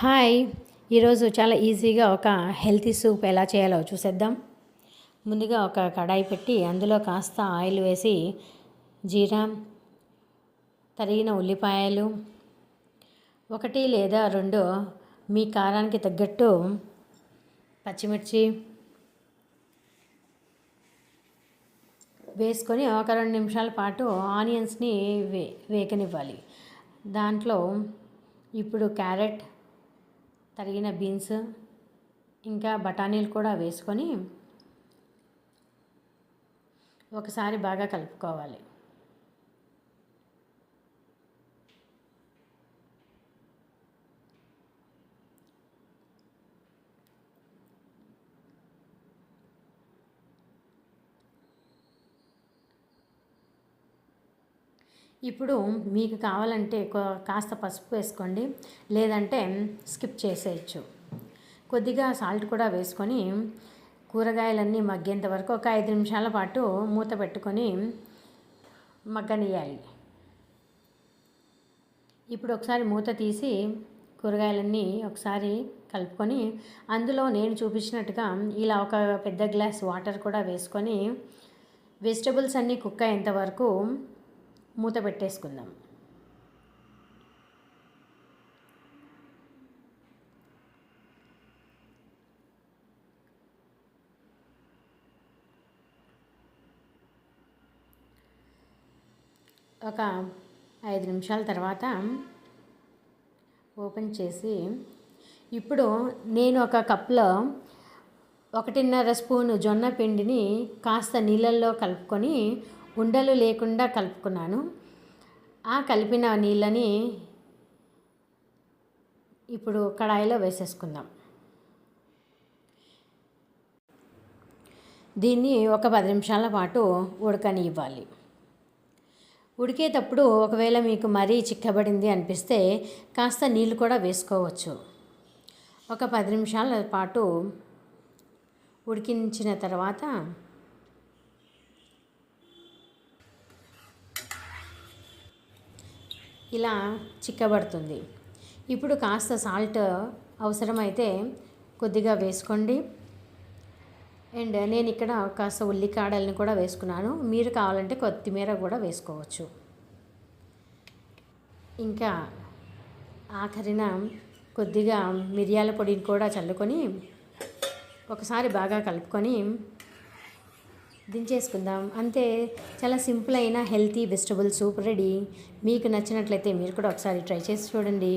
Hi. ఈరోజు చాలా ఈజీగా ఒక హెల్తీ సూప్ ఎలా చేయాలో చూసేద్దాం. ముందుగా ఒక కడాయి పెట్టి అందులో కాస్త ఆయిల్ వేసి జీరా తరిగిన ఉల్లిపాయలు ఒకటి లేదా రెండు మీ కారానికి తగ్గట్టు పచ్చిమిర్చి వేసుకొని ఒక రెండు నిమిషాల పాటు ఆనియన్స్ని వే వేకనివ్వాలి దాంట్లో ఇప్పుడు క్యారెట్ తరిగిన బీన్స్ ఇంకా బఠానీలు కూడా వేసుకొని ఒకసారి బాగా కలుపుకోవాలి. ఇప్పుడు మీకు కావాలంటే కాస్త పసుపు వేసుకోండి. లేదంటే స్కిప్ చేసేయచ్చు. కొద్దిగా సాల్ట్ కూడా వేసుకొని కూరగాయలన్నీ మగ్గేంత వరకు ఒక ఐదు నిమిషాల పాటు మూత పెట్టుకొని మగ్గనియాలి ఇప్పుడు ఒకసారి మూత తీసి కూరగాయలన్నీ ఒకసారి కలుపుకొని అందులో నేను చూపించినట్టుగా ఇలా ఒక పెద్ద గ్లాస్ వాటర్ కూడా వేసుకొని వెజిటబుల్స్ అన్నీ కుక్ అయ్యేంత వరకు మూత పెట్టేసుకుందాం. ఒక ఐదు నిమిషాల తర్వాత ఓపెన్ చేసి ఇప్పుడు నేను ఒక కప్లో ఒకటిన్నర స్పూను జొన్న పిండిని కాస్త నీళ్ళల్లో కలుపుకొని ఉండలు లేకుండా కలుపుకున్నాను. ఆ కలిపిన నీళ్ళని ఇప్పుడు కడాయిలో వేసేసుకుందాం. దీన్ని ఒక పది నిమిషాల పాటు ఉడకని ఇవ్వాలి ఉడికేటప్పుడు ఒకవేళ మీకు మరీ చిక్కబడింది అనిపిస్తే కాస్త నీళ్ళు కూడా వేసుకోవచ్చు. ఒక పది నిమిషాల పాటు ఉడికించిన తర్వాత ఇలా చిక్కబడుతుంది. ఇప్పుడు కాస్త సాల్ట్ అవసరమైతే కొద్దిగా వేసుకోండి. అండ్ నేను ఇక్కడ కాస్త ఉల్లికాడల్ని కూడా వేసుకున్నాను. మీరు కావాలంటే కొత్తిమీర కూడా వేసుకోవచ్చు. ఇంకా ఆఖరిన కొద్దిగా మిరియాల పొడిని కూడా చల్లుకొని ఒకసారి బాగా కలుపుకొని దించేసుకుందాం. అంతే చాలా సింపుల్ అయిన హెల్తీ వెజిటబుల్ సూప్ రెడీ. మీకు నచ్చినట్లయితే మీరు కూడా ఒకసారి ట్రై చేసి చూడండి.